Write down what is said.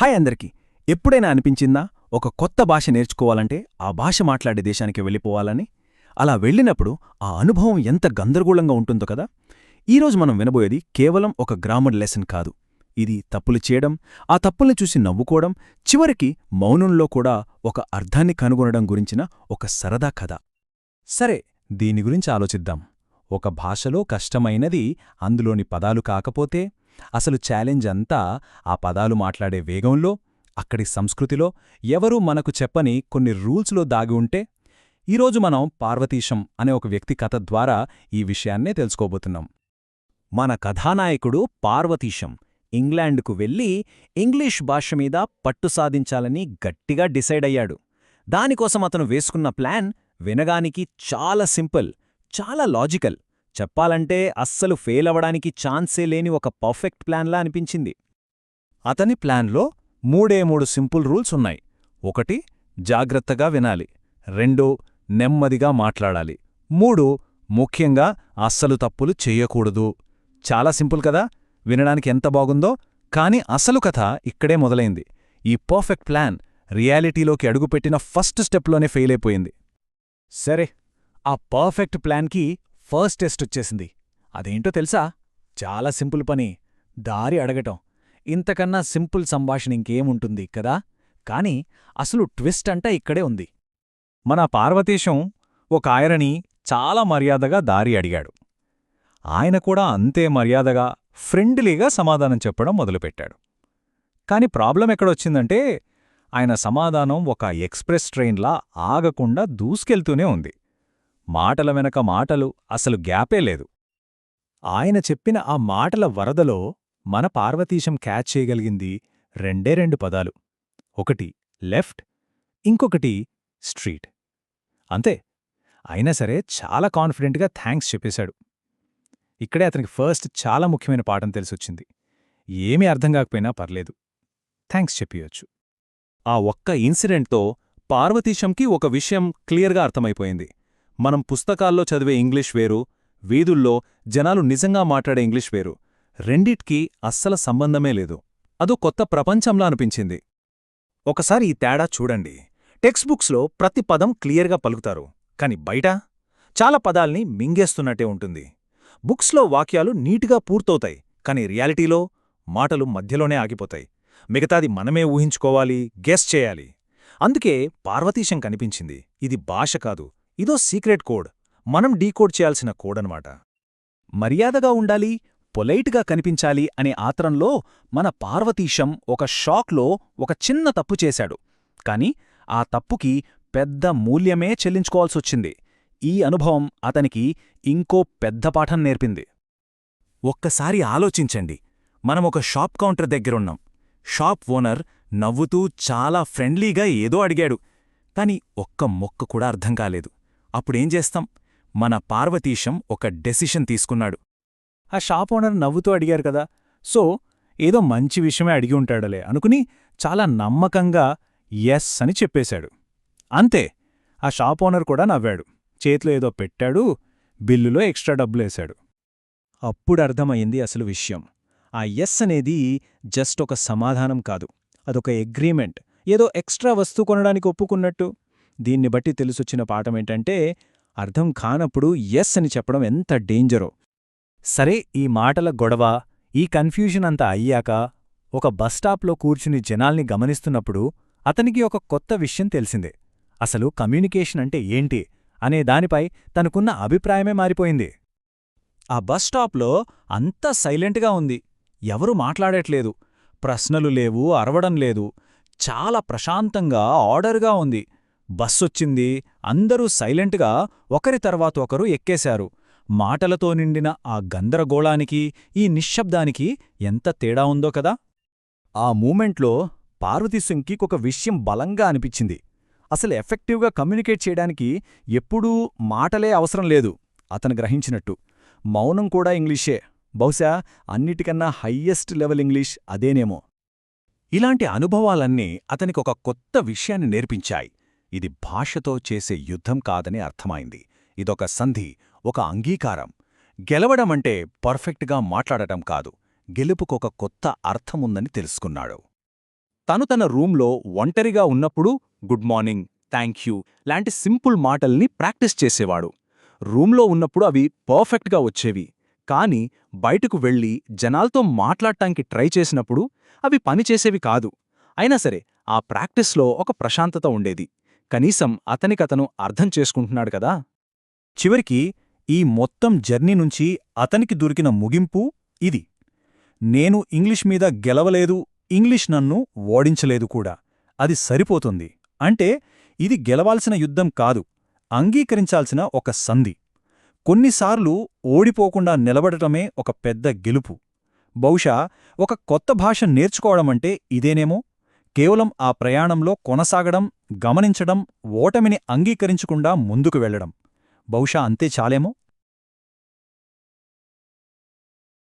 Hi అందరికీ. ఎప్పుడైనా అనిపించిందా? ఒక కొత్త భాష నేర్చుకోవాలంటే ఆ భాష మాట్లాడే దేశానికి వెళ్ళిపోవాలని? అలా వెళ్ళినప్పుడు ఆ అనుభవం ఎంత గందరగోళంగా ఉంటుందో కదా? ఈరోజు మనం వినబోయేది కేవలం ఒక గ్రామర్ లెసన్ కాదు. ఇది తప్పులు చేయడం ఆ తప్పుల్ని చూసి నవ్వుకోవడం చివరికి మౌనంలో కూడా ఒక అర్థాన్ని కనుగొనడం గురించిన ఒక సరదా కథ. సరే దీని గురించి ఆలోచిద్దాం. ఒక భాషలో కష్టమైనది అందులోని పదాలు కాకపోతే అసలు ఛాలెంజ్ అంతా ఆ పదాలు మాట్లాడే వేగంలో అక్కడి సంస్కృతిలో ఎవరూ మనకు చెప్పని కొన్ని రూల్స్లో దాగి ఉంటే ఈరోజు మనం పార్వతీశం అనే ఒక వ్యక్తి కథ ద్వారా ఈ విషయాన్నే తెలుసుకోబోతున్నాం. మన కథానాయకుడు పార్వతీశం ఇంగ్లాండ్కు వెళ్ళి ఇంగ్లీష్ భాష మీద పట్టు సాధించాలని గట్టిగా డిసైడ్ అయ్యాడు. దానికోసం అతను వేసుకున్న ప్లాన్ వినగానికి చాలా సింపుల్ చాలా లాజికల్. చెప్పాలంటే అస్సలు ఫెయిల్ అవడానికి ఛాన్సే లేని ఒక పర్ఫెక్ట్ ప్లాన్లా అనిపించింది. అతని ప్లాన్లో మూడే మూడు సింపుల్ రూల్స్ ఉన్నాయి. ఒకటి జాగ్రత్తగా వినాలి. రెండు నెమ్మదిగా మాట్లాడాలి. మూడు ముఖ్యంగా అస్సలు తప్పులు చెయ్యకూడదు. చాలా సింపుల్ కదా? వినడానికి ఎంత బాగుందో? కాని అసలు కథ ఇక్కడే మొదలైంది. ఈ పర్ఫెక్ట్ ప్లాన్ రియాలిటీలోకి అడుగుపెట్టిన ఫస్ట్ స్టెప్లోనే ఫెయిల్ అయిపోయింది. సరే ఆ పర్ఫెక్ట్ ప్లాన్కి ఫస్ట్ టెస్ట్ వచ్చేసింది. అదేంటో తెలుసా? చాలా సింపుల్ పని. దారి అడగటం. ఇంతకన్నా సింపుల్ సంభాషణ ఇంకేముంటుంది కదా? కాని అసలు ట్విస్ట్ అంటా ఇక్కడే ఉంది. మన పార్వతీశం ఒక ఆయరని చాలా మర్యాదగా దారి అడిగాడు. ఆయన కూడా అంతే మర్యాదగా ఫ్రెండ్లీగా సమాధానం చెప్పడం మొదలుపెట్టాడు. కాని ప్రాబ్లం ఎక్కడొచ్చిందంటే ఆయన సమాధానం ఒక ఎక్స్ప్రెస్ ట్రైన్లా ఆగకుండా దూసుకెళ్తూనే ఉంది. మాటల వెనక మాటలు అసలు గ్యాపే లేదు. ఆయన చెప్పిన ఆ మాటల వరదలో మన పార్వతీశం క్యాచ్ చేయగలిగింది రెండే రెండు పదాలు. ఒకటి లెఫ్ట్ ఇంకొకటి స్ట్రీట్. అంతే. అయినా సరే చాలా కాన్ఫిడెంట్గా థ్యాంక్స్ చెప్పేశాడు. ఇక్కడే అతనికి ఫస్ట్ చాలా ముఖ్యమైన పాఠం తెలిసొచ్చింది. ఏమీ అర్థం కాకపోయినా పర్లేదు. థ్యాంక్స్ చెప్పియొచ్చు. ఆ ఒక్క ఇన్సిడెంట్తో పార్వతీశంకి ఒక విషయం క్లియర్గా అర్థమైపోయింది. మనం పుస్తకాల్లో చదివే ఇంగ్లీష్ వేరు వీధుల్లో జనాలు నిజంగా మాట్లాడే ఇంగ్లీష్ వేరు. రెండిట్కీ అస్సల సంబంధమే లేదు. అదో కొత్త ప్రపంచంలా అనిపించింది. ఒకసారి ఈ తేడా చూడండి. టెక్స్ట్ బుక్స్లో ప్రతి పదం క్లియర్గా పలుకుతారు. కాని బయట? చాలా పదాల్ని మింగేస్తున్నట్టే ఉంటుంది. బుక్స్లో వాక్యాలు నీటుగా పూర్తవుతాయి. కాని రియాలిటీలో మాటలు మధ్యలోనే ఆగిపోతాయి. మిగతాది మనమే ఊహించుకోవాలి గెస్ చేయాలి. అందుకే పార్వతీశం కనిపించింది. ఇది భాష కాదు. ఇదో సీక్రెట్ కోడ్. మనం డీకోడ్ చేయాల్సిన కోడ్ అనమాట మర్యాదగా ఉండాలి పొలైట్గా కనిపించాలి అనే ఆత్రంలో మన పార్వతీశం ఒక షాక్లో ఒక చిన్న తప్పు చేశాడు. కాని ఆ తప్పుకి పెద్ద మూల్యమే చెల్లించుకోవాల్సొచ్చింది. ఈ అనుభవం అతనికి ఇంకో పెద్ద పాఠం నేర్పింది. ఒక్కసారి ఆలోచించండి. మనమొక షాప్ కౌంటర్ దగ్గరున్నాం. షాప్ ఓనర్ నవ్వుతూ చాలా ఫ్రెండ్లీగా ఏదో అడిగాడు. కాని ఒక్క మొక్క కూడా అర్థం కాలేదు. అప్పుడేం చేస్తాం? మన పార్వతీశం ఒక డెసిషన్ తీసుకున్నాడు. ఆ షాప్ ఓనర్ నవ్వుతూ అడిగారు కదా. సో ఏదో మంచి విషయమే అడిగి ఉంటాడలే అనుకుని చాలా నమ్మకంగా ఎస్ అని చెప్పేశాడు. అంతే ఆ షాప్ ఓనర్ కూడా నవ్వాడు. చేతిలో ఏదో పెట్టాడు బిల్లులో ఎక్స్ట్రా డబ్బులేశాడు. అప్పుడు అర్థమయ్యింది అసలు విషయం. ఆ ఎస్ అనేది జస్ట్ ఒక సమాధానం కాదు. అదొక అగ్రీమెంట్ ఏదో ఎక్స్ట్రా వస్తువు కొనడానికి ఒప్పుకున్నట్టు. దీన్ని బట్టి తెలుసొచ్చిన పాఠమేంటంటే అర్థం కానప్పుడు ఎస్ అని చెప్పడం ఎంత డేంజరో. సరే ఈ మాటల గొడవ ఈ కన్ఫ్యూజన్ అంతా అయ్యాక ఒక బస్టాప్లో కూర్చుని జనాల్ని గమనిస్తున్నప్పుడు అతనికి ఒక కొత్త విషయం తెలిసిందే. అసలు కమ్యూనికేషన్ అంటే ఏంటి అనే దానిపై తనకున్న అభిప్రాయమే మారిపోయింది. ఆ బస్ స్టాప్లో అంతా సైలెంట్గా ఉంది. ఎవరూ మాట్లాడట్లేదు. ప్రశ్నలు లేవు అరవడం లేదు. చాలా ప్రశాంతంగా ఆర్డర్గా ఉంది. బస్సొచ్చింది అందరూ సైలెంట్గా ఒకరి తర్వాత ఒకరు ఎక్కేశారు. మాటలతో నిండిన ఆ గందరగోళానికి ఈ నిశ్శబ్దానికి ఎంత తేడా ఉందో కదా? ఆ మూమెంట్లో పార్వతీశంకి ఒక విషయం బలంగా అనిపించింది. అసలు ఎఫెక్టివ్గా కమ్యూనికేట్ చేయడానికి ఎప్పుడూ మాటలే అవసరం లేదు అతను గ్రహించినట్టు. మౌనం కూడా ఇంగ్లీషే. బహుశా అన్నిటికన్నా హయ్యెస్ట్ లెవెల్ ఇంగ్లీష్ అదేనేమో. ఇలాంటి అనుభవాలన్నీ అతనికొక కొత్త విషయాన్ని నేర్పించాయి. ఇది భాషతో చేసే యుద్ధం కాదని అర్థమైంది. ఇదొక సంధి ఒక అంగీకారం. గెలవడమంటే పర్ఫెక్ట్గా మాట్లాడటం కాదు. గెలుపుకొక కొత్త అర్థముందని తెలుసుకున్నాడు. తను తన రూంలో ఒంటరిగా ఉన్నప్పుడు గుడ్ మార్నింగ్ థ్యాంక్ యూ లాంటి సింపుల్ మాటల్ని ప్రాక్టీస్ చేసేవాడు. రూంలో ఉన్నప్పుడు అవి పర్ఫెక్ట్గా వచ్చేవి. కానీ బయటకు వెళ్ళి జనాలతో మాట్లాడటానికి ట్రై చేసినప్పుడు అవి పనిచేసేవి కాదు. అయినా సరే ఆ ప్రాక్టీస్లో ఒక ప్రశాంతత ఉండేది. కనీసం అతనికతను అర్థం చేసుకుంటున్నాడు కదా. చివరికి ఈ మొత్తం జర్నీ నుంచి అతనికి దొరికిన ముగింపు ఇది. నేను ఇంగ్లీష్ మీద గెలవలేదు ఇంగ్లీష్ నన్ను ఓడించలేదు కూడా. అది సరిపోతుంది. అంటే ఇది గెలవాల్సిన యుద్ధం కాదు అంగీకరించాల్సిన ఒక సంధి. కొన్నిసార్లు ఓడిపోకుండా నిలబడటమే ఒక పెద్ద గెలుపు. బహుశా ఒక కొత్త భాష నేర్చుకోవడమంటే ఇదేనేమో? కేవలం ఆ ప్రయాణంలో కొనసాగడం గమనించడం ఓటమిని అంగీకరించకుండా ముందుకు వెళ్ళడం బహుశా అంతే చాలేమో?